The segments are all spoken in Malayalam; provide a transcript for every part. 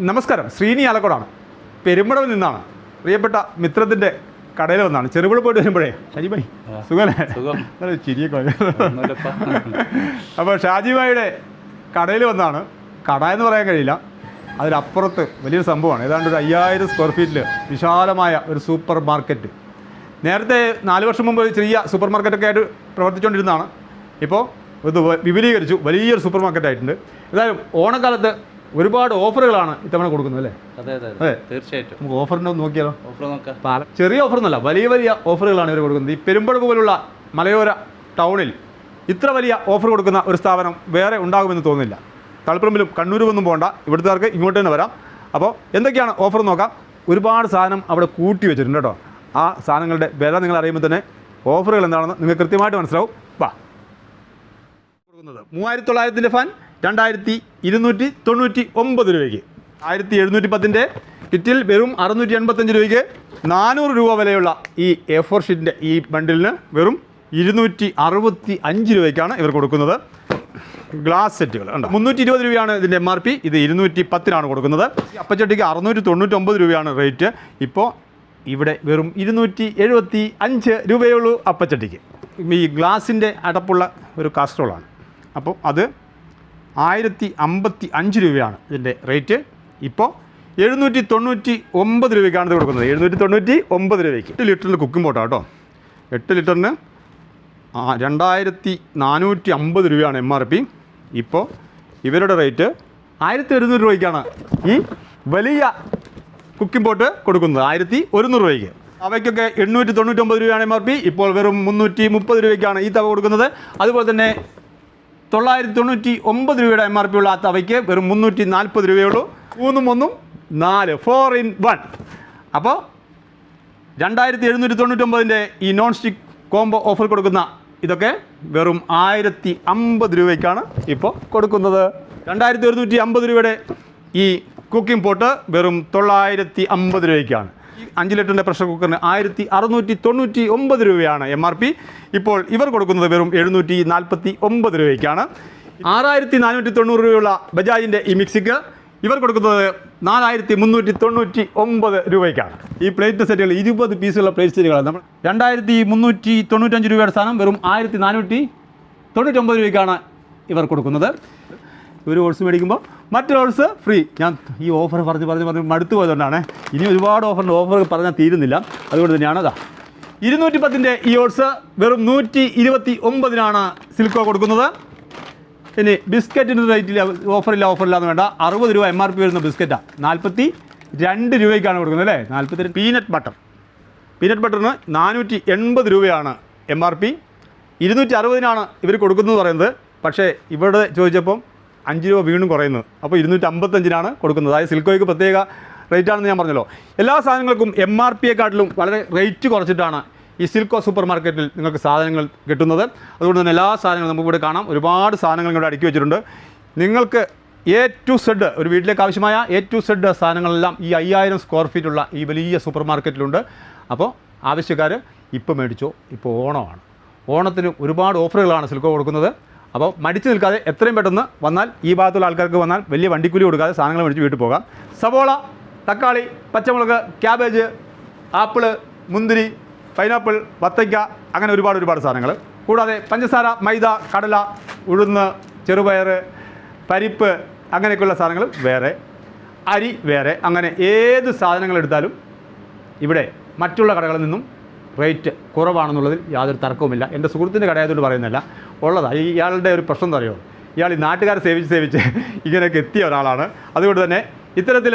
നമസ്കാരം. ശ്രീനി ആലക്കോടാണ്. പെരുമ്പടവിൽ നിന്നാണ്. പ്രിയപ്പെട്ട മിത്രത്തിന്റെ കടയിൽ വന്നാണ്. ചെറുപുഴ പോയിട്ട് വരുമ്പോഴേ ഷാജിബായി സുഖമല്ലേ? സുഖം. നല്ല ചിരിയൊക്കെ. അപ്പോൾ ഷാജിബായിയുടെ കടയിൽ വന്നാണ്. കട എന്ന് പറയാൻ കഴിയില്ല. അതിലപ്പുറത്ത് വലിയൊരു സംഭവമാണ്. ഏതാണ്ട് ഒരു അയ്യായിരം സ്ക്വയർ ഫീറ്റിൽ വിശാലമായ ഒരു സൂപ്പർ മാർക്കറ്റ്. നേരത്തെ നാല് വർഷം മുമ്പ് ഒരു ചെറിയ സൂപ്പർ മാർക്കറ്റൊക്കെ ആയിട്ട് പ്രവർത്തിച്ചുകൊണ്ടിരുന്നതാണ്. ഇപ്പോൾ ഇത് വിപുലീകരിച്ചു. വലിയൊരു സൂപ്പർ മാർക്കറ്റ് ആയിട്ടുണ്ട്. ഏതായാലും ഓണക്കാലത്ത് ഒരുപാട് ഓഫറുകളാണ് ഇത്തവണ കൊടുക്കുന്നത് അല്ലേ? അതെ തീർച്ചയായിട്ടും. നമുക്ക് ഓഫറിന്റെ ഒന്ന് നോക്കിയാലോ? ഓഫർ നോക്കാം. പാല ചെറിയ ഓഫർ എന്നല്ല വലിയ വലിയ ഓഫറുകളാണ് ഇവർ കൊടുക്കുന്നത്. ഈ പെരുമ്പട പോലുള്ള മലയോര ടൗണിൽ ഇത്ര വലിയ ഓഫർ കൊടുക്കുന്ന ഒരു സ്ഥാപനം വേറെ ഉണ്ടാകുമെന്ന് തോന്നുന്നില്ല. തളിപ്പറമ്പിലും കണ്ണൂരും ഒന്നും പോകണ്ട ഇവിടുത്തേക്ക് ഇങ്ങോട്ട് തന്നെ വരാം. അപ്പോൾ എന്തൊക്കെയാണ് ഓഫർ നോക്കാം. ഒരുപാട് സാധനം അവിടെ കൂട്ടി വെച്ചിട്ടുണ്ട് കേട്ടോ. ആ സാധനങ്ങളുടെ വില നിങ്ങൾ അറിയുമ്പോൾ തന്നെ ഓഫറുകൾ എന്താണെന്ന് നിങ്ങൾക്ക് കൃത്യമായിട്ട് മനസ്സിലാവും. വാ. കൊടുക്കുന്നത് മൂവായിരത്തി തൊള്ളായിരത്തിന്റെ ഫാൻ രണ്ടായിരത്തി ഇരുന്നൂറ്റി തൊണ്ണൂറ്റി ഒമ്പത് രൂപയ്ക്ക്. ആയിരത്തി എഴുന്നൂറ്റി പത്തിന്റെ കിറ്റിൽ വെറും അറുന്നൂറ്റി എൺപത്തഞ്ച് രൂപയ്ക്ക് നാനൂറ് രൂപ വിലയുള്ള ഈ എ ഫോർ ഷീറ്റിന്റെ ഈ ബണ്ടിലിന് വെറും ഇരുന്നൂറ്റി അറുപത്തി അഞ്ച് രൂപയ്ക്കാണ് ഇവർ കൊടുക്കുന്നത്. ഗ്ലാസ് സെറ്റുകൾ ഉണ്ട് മുന്നൂറ്റി ഇരുപത് രൂപയാണ് ഇതിന്റെ എം ആർ പി. ഇത് ഇരുന്നൂറ്റി പത്തിനാണ് കൊടുക്കുന്നത്. അപ്പച്ചട്ടിക്ക് അറുന്നൂറ്റി തൊണ്ണൂറ്റൊമ്പത് രൂപയാണ് റേറ്റ്. ഇപ്പോൾ ഇവിടെ വെറും ഇരുന്നൂറ്റി എഴുപത്തി അഞ്ച് രൂപയുള്ളൂ അപ്പച്ചട്ടിക്ക്. ഈ ഗ്ലാസിന്റെ അടപ്പുള്ള ഒരു കാസ്ട്രോളാണ് അപ്പോൾ അത് ആയിരത്തി അമ്പത്തി അഞ്ച് രൂപയാണ് ഇതിന്റെ റേറ്റ്. ഇപ്പോൾ എഴുന്നൂറ്റി തൊണ്ണൂറ്റി ഒമ്പത് രൂപയ്ക്കാണ് ഇത് കൊടുക്കുന്നത്. എഴുന്നൂറ്റി തൊണ്ണൂറ്റി ഒമ്പത് രൂപയ്ക്ക്. എട്ട് ലിറ്ററിന്റെ കുക്കിംഗ് പോട്ടാ കേട്ടോ. എട്ട് ലിറ്ററിന് രണ്ടായിരത്തി നാനൂറ്റി അമ്പത് രൂപയാണ് എം ആർ പി ഇപ്പോൾ ഇവരുടെ റേറ്റ് ആയിരത്തി ഒരുന്നൂറ് രൂപയ്ക്കാണ് ഈ വലിയ കുക്കിംഗ് പോട്ട് കൊടുക്കുന്നത്. ആയിരത്തി ഒരുന്നൂറ് രൂപയ്ക്ക്. അവയ്ക്കൊക്കെ എണ്ണൂറ്റി തൊണ്ണൂറ്റൊമ്പത് രൂപയാണ് എം ആർ പി ഇപ്പോൾ വെറും മുന്നൂറ്റി മുപ്പത് രൂപയ്ക്കാണ് ഈ തവ കൊടുക്കുന്നത്. അതുപോലെ തന്നെ തൊള്ളായിരത്തി തൊണ്ണൂറ്റി ഒമ്പത് രൂപയുടെ എം ആർ പി ഉള്ള ആ തവയ്ക്ക് വെറും മുന്നൂറ്റി നാൽപ്പത് രൂപയുള്ളൂ. മൂന്നും ഒന്നും നാല് ഫോർ ഇൻ വൺ അപ്പോൾ രണ്ടായിരത്തി എഴുന്നൂറ്റി തൊണ്ണൂറ്റൊമ്പതിന്റെ ഈ നോൺ സ്റ്റിക്ക് കോംബോ ഓഫർ കൊടുക്കുന്ന ഇതൊക്കെ വെറും ആയിരത്തി അമ്പത് രൂപയ്ക്കാണ് ഇപ്പോൾ കൊടുക്കുന്നത്. രണ്ടായിരത്തി ഒരുന്നൂറ്റി അമ്പത് രൂപയുടെ ഈ കുക്കിംഗ് പോട്ട് വെറും തൊള്ളായിരത്തി അമ്പത് രൂപയ്ക്കാണ്. അഞ്ച് ലിറ്ററിന്റെ പ്രഷർ കുക്കറിന് ആയിരത്തി അറുന്നൂറ്റി തൊണ്ണൂറ്റി ഒമ്പത് രൂപയാണ് എം ആർ പി. ഇപ്പോൾ ഇവർ കൊടുക്കുന്നത് വെറും എഴുന്നൂറ്റി നാൽപ്പത്തി ഒമ്പത് രൂപയ്ക്കാണ്. ആറായിരത്തി നാനൂറ്റി തൊണ്ണൂറ് രൂപയുള്ള ബജാജിന്റെ ഈ മിക്സിക്ക് ഇവർ കൊടുക്കുന്നത് നാലായിരത്തി മുന്നൂറ്റി തൊണ്ണൂറ്റി ഒമ്പത് രൂപയ്ക്കാണ്. ഈ പ്ലേറ്റ് സെറ്റുകൾ ഇരുപത് പീസുള്ള പ്ലേറ്റ് സെറ്റുകളാണ്. നമ്മൾ രണ്ടായിരത്തി മുന്നൂറ്റി തൊണ്ണൂറ്റഞ്ച് രൂപയുടെ സ്ഥാനം വെറും ആയിരത്തി നാനൂറ്റി തൊണ്ണൂറ്റൊമ്പത് രൂപയ്ക്കാണ് ഇവർ കൊടുക്കുന്നത്. ഒരു കോഴ്സ് മേടിക്കുമ്പോൾ മറ്റൊരു കോഴ്സ് ഫ്രീ ഞാൻ ഈ ഓഫർ പറഞ്ഞ് പറഞ്ഞ് പറഞ്ഞ് മടുത്തു പോയതുകൊണ്ടാണ്. ഇനി ഒരുപാട് ഓഫറുണ്ട് ഓഫർ പറഞ്ഞാൽ തീരുന്നില്ല. അതുകൊണ്ട് തന്നെയാണ് അതാ ഇരുന്നൂറ്റി പത്തിന്റെ ഈ ഓൾസ് വെറും നൂറ്റി ഇരുപത്തി ഒമ്പതിനാണ് സിൽക്കോ കൊടുക്കുന്നത് ഇനി ബിസ്ക്കറ്റിന്റെ റേറ്റിൽ ഓഫറില്ല ഓഫറില്ല എന്ന് വേണ്ട. അറുപത് രൂപ എം ആർ പി വരുന്ന ബിസ്ക്കറ്റാണ് നാൽപ്പത്തി രണ്ട് രൂപയ്ക്കാണ് കൊടുക്കുന്നത് അല്ലേ? നാൽപ്പത്തി പീനട്ട് ബട്ടർ പീനട്ട് ബട്ടറിന് നാനൂറ്റി എൺപത് രൂപയാണ് എം ആർ പി ഇരുന്നൂറ്റി അറുപതിനാണ് ഇവർ കൊടുക്കുന്നത് പറയുന്നത്. പക്ഷേ ഇവിടെ ചോദിച്ചപ്പം അഞ്ച് രൂപ വീണ്ടും കുറയുന്നത് അപ്പോൾ ഇരുന്നൂറ്റി അമ്പത്തഞ്ചിനാണ് കൊടുക്കുന്നത്. അതായത് സിൽക്കോയ്ക്ക് പ്രത്യേക റേറ്റ് ആണെന്ന് ഞാൻ പറഞ്ഞല്ലോ. എല്ലാ സാധനങ്ങൾക്കും എം ആർ പിയെക്കാട്ടിലും വളരെ റേറ്റ് കുറച്ചിട്ടാണ് ഈ സിൽക്കോ സൂപ്പർ മാർക്കറ്റിൽ നിങ്ങൾക്ക് സാധനങ്ങൾ കിട്ടുന്നത്. അതുകൊണ്ട് തന്നെ എല്ലാ സാധനങ്ങളും നമുക്കിവിടെ കാണാം. ഒരുപാട് സാധനങ്ങൾ ഇവിടെ അടുക്കി വെച്ചിട്ടുണ്ട്. നിങ്ങൾക്ക് എ ടു സെഡ് ഒരു വീട്ടിലേക്ക് ആവശ്യമായ എ ടു സെഡ് സാധനങ്ങളെല്ലാം ഈ അയ്യായിരം സ്ക്വയർ ഫീറ്റുള്ള ഈ വലിയ സൂപ്പർ മാർക്കറ്റിലുണ്ട് അപ്പോൾ ആവശ്യക്കാർ ഇപ്പോൾ മേടിച്ചോ. ഇപ്പോൾ ഓണമാണ്. ഓണത്തിന് ഒരുപാട് ഓഫറുകളാണ് സിൽക്കോ കൊടുക്കുന്നത്. അപ്പോൾ മടിച്ചു നിൽക്കാതെ എത്രയും പെട്ടെന്ന് വന്നാൽ ഈ ഭാഗത്തുള്ള ആൾക്കാർക്ക് വന്നാൽ വലിയ വണ്ടിക്കൂലി കൊടുക്കാതെ സാധനങ്ങൾ മേടിച്ച് വീട്ടിൽ പോകാം. സവോള തക്കാളി പച്ചമുളക് ക്യാബേജ് ആപ്പിൾ മുന്തിരി പൈനാപ്പിൾ വത്തയ്ക്ക അങ്ങനെ ഒരുപാട് ഒരുപാട് സാധനങ്ങൾ. കൂടാതെ പഞ്ചസാര മൈദ കടല ഉഴുന്ന് ചെറുപയർ പരിപ്പ് അങ്ങനെയൊക്കെയുള്ള സാധനങ്ങൾ വേറെ അരി വേറെ അങ്ങനെ ഏത് സാധനങ്ങൾ എടുത്താലും ഇവിടെ മറ്റുള്ള കടകളിൽ നിന്നും റേറ്റ് കുറവാണെന്നുള്ളതിൽ യാതൊരു തർക്കവുമില്ല. എന്റെ സുഹൃത്തിന്റെ കടയായതുകൊണ്ട് പറയുന്നില്ല. ഉള്ളതാണ് ഇയാളുടെ ഒരു പ്രശ്നം എന്താ അറിയോ ഇയാൾ ഈ നാട്ടുകാരെ സേവിച്ച് സേവിച്ച് ഇങ്ങനെയൊക്കെ എത്തിയ ഒരാളാണ്. അതുകൊണ്ട് തന്നെ ഇത്തരത്തിൽ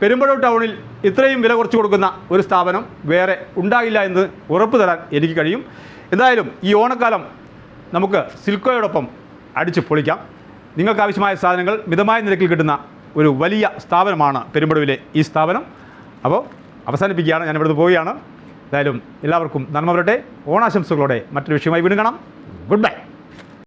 പെരുമ്പഴൂർ ടൗണിൽ ഇത്രയും വില കുറച്ച് കൊടുക്കുന്ന ഒരു സ്ഥാപനം വേറെ ഉണ്ടാകില്ല എന്ന് ഉറപ്പ് തരാൻ എനിക്ക് കഴിയും. എന്തായാലും ഈ ഓണക്കാലം നമുക്ക് സിൽക്കോയോടൊപ്പം അടിച്ച് പൊളിക്കാം. നിങ്ങൾക്ക് ആവശ്യമായ സാധനങ്ങൾ മിതമായ നിരക്കിൽ കിട്ടുന്ന ഒരു വലിയ സ്ഥാപനമാണ് പെരുമ്പടവിലെ ഈ സ്ഥാപനം. അപ്പോൾ അവസാനിപ്പിക്കുകയാണ്. ഞാൻ ഇവിടുന്ന് പോവുകയാണ്. എന്തായാലും എല്ലാവർക്കും നന്മ വരട്ടെ. ഓണാശംസകളോടെ മറ്റൊരു വിഷയമായി വീണ്ടും കാണാം. goodbye.